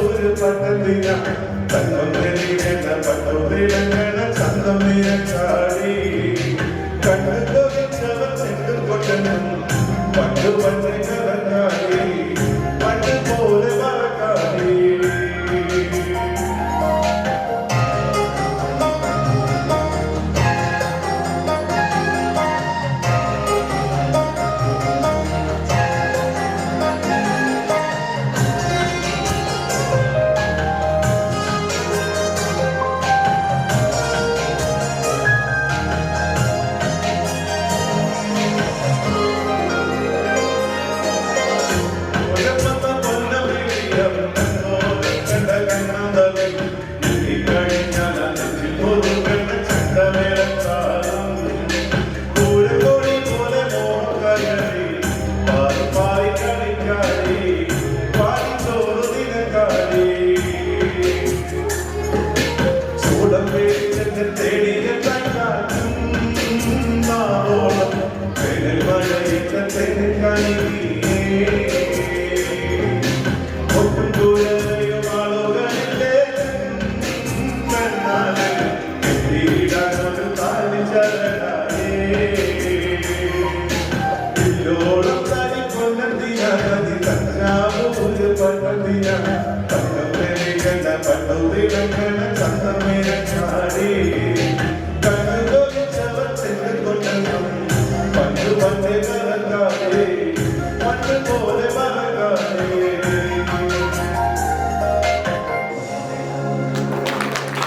ஒரு பட்டத்திடம் தந்தம் தந்தம் காடி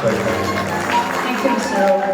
Thank you, Mr.